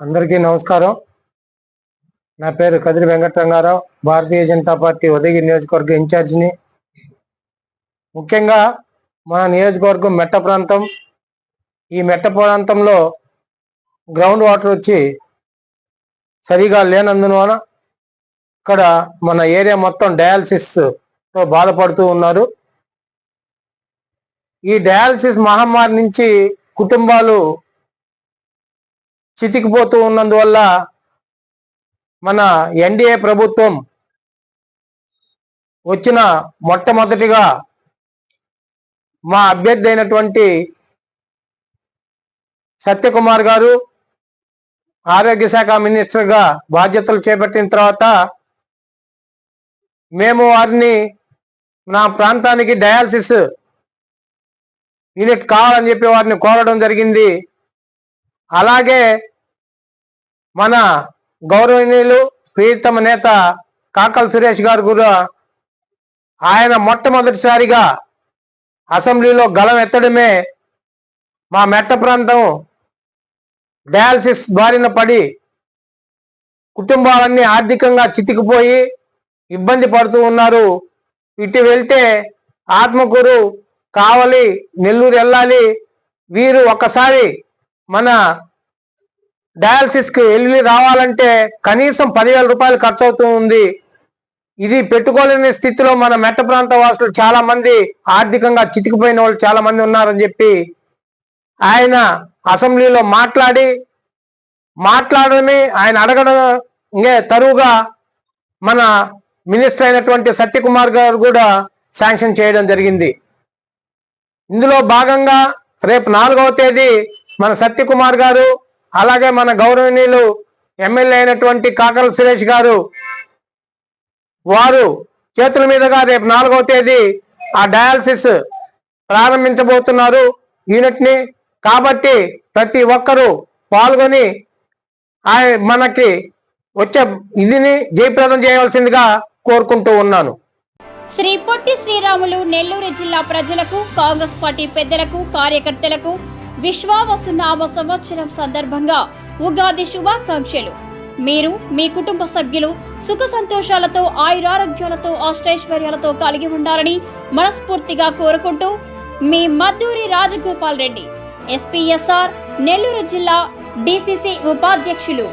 అందరికీ నమస్కారం. నా పేరు కదిరి వెంకటరంగారావు భారతీయ జనతా పార్టీ ఉదయగిరి నియోజకవర్గ ఇన్ఛార్జిని. ముఖ్యంగా మన నియోజకవర్గం మెట్ట ప్రాంతం. ఈ మెట్ట ప్రాంతంలో గ్రౌండ్ వాటర్ వచ్చి సరిగా లేనందువలన ఇక్కడ మన ఏరియా మొత్తం డయాలసిస్తో బాధపడుతూ ఉన్నారు. ఈ డయాలసిస్ మహమ్మారి నుంచి కుటుంబాలు చితికిపోతూ ఉన్నందువల్ల మన ఎన్డీఏ ప్రభుత్వం వచ్చిన మొట్టమొదటిగా మా అభ్యర్థి అయినటువంటి సత్యకుమార్ గారు ఆరోగ్య శాఖ మినిస్టర్గా బాధ్యతలు చేపట్టిన తర్వాత మేము వారిని నా ప్రాంతానికి డయాలసిస్ యూనిట్ కావాలని చెప్పి వారిని కోరడం జరిగింది. అలాగే మన గౌరవనీయులు ప్రియతమ నేత కాకల సురేష్ గారు కూడా ఆయన మొట్టమొదటిసారిగా అసెంబ్లీలో గలం ఎత్తడమే మా మెట్ట ప్రాంతం డయాలసిస్ బారిన పడి కుటుంబాలన్నీ ఆర్థికంగా చితికిపోయి ఇబ్బంది పడుతూ ఉన్నారు. ఇటు వెళ్తే ఆత్మకూరు కావలి నెల్లూరు వెళ్ళాలి. వీరు ఒక్కసారి మన డయాలసిస్కి వెళ్ళి రావాలంటే కనీసం పదివేల రూపాయలు ఖర్చు అవుతూ ఉంది. ఇది పెట్టుకోలేని స్థితిలో మన మెట్ట ప్రాంత వాసులు చాలా మంది ఆర్థికంగా చితికిపోయిన వాళ్ళు చాలా మంది ఉన్నారని చెప్పి ఆయన అసెంబ్లీలో మాట్లాడి మాట్లాడని ఆయన అడగడం తరువుగా మన మినిస్టర్ అయినటువంటి సత్యకుమార్ గారు కూడా శాంక్షన్ చేయడం జరిగింది. ఇందులో భాగంగా రేపు నాలుగవ తేదీ మన సత్యకుమార్ గారు అలాగే మన గౌరవనీయులు ఎమ్మెల్యే అయినటువంటి కాకల సురేష్ గారు వారు చేతుల మీదుగా రేపు నాలుగవ తేదీ ఆ డయాలసిస్ ప్రారంభించబోతున్నారు యూనిట్ని కాబట్టి ప్రతి ఒక్కరూ పాల్గొని ఆ మనకి వచ్చే ఇదిని జయప్రదం చేయవలసిందిగా కోరుకుంటూ ఉన్నాను. శ్రీ పొట్టి శ్రీరాములు నెల్లూరు జిల్లా ప్రజలకు కాంగ్రెస్ పార్టీ పెద్దలకు కార్యకర్తలకు విశ్వావసు నామ సంవత్సరం సందర్భంగా ఉగాది శుభాకాంక్షలు. మీరు మీ కుటుంబ సభ్యులు సుఖ సంతోషాలతో ఆయురారోగ్యాలతో అష్టైశ్వర్యాలతో కలిగి ఉండాలని మనస్ఫూర్తిగా కోరుకుంటూ మీ మద్దూరి రాజగోపాల్ రెడ్డి ఎస్పీఎస్ఆర్ నెల్లూరు జిల్లా డిసిసి ఉపాధ్యక్షులు.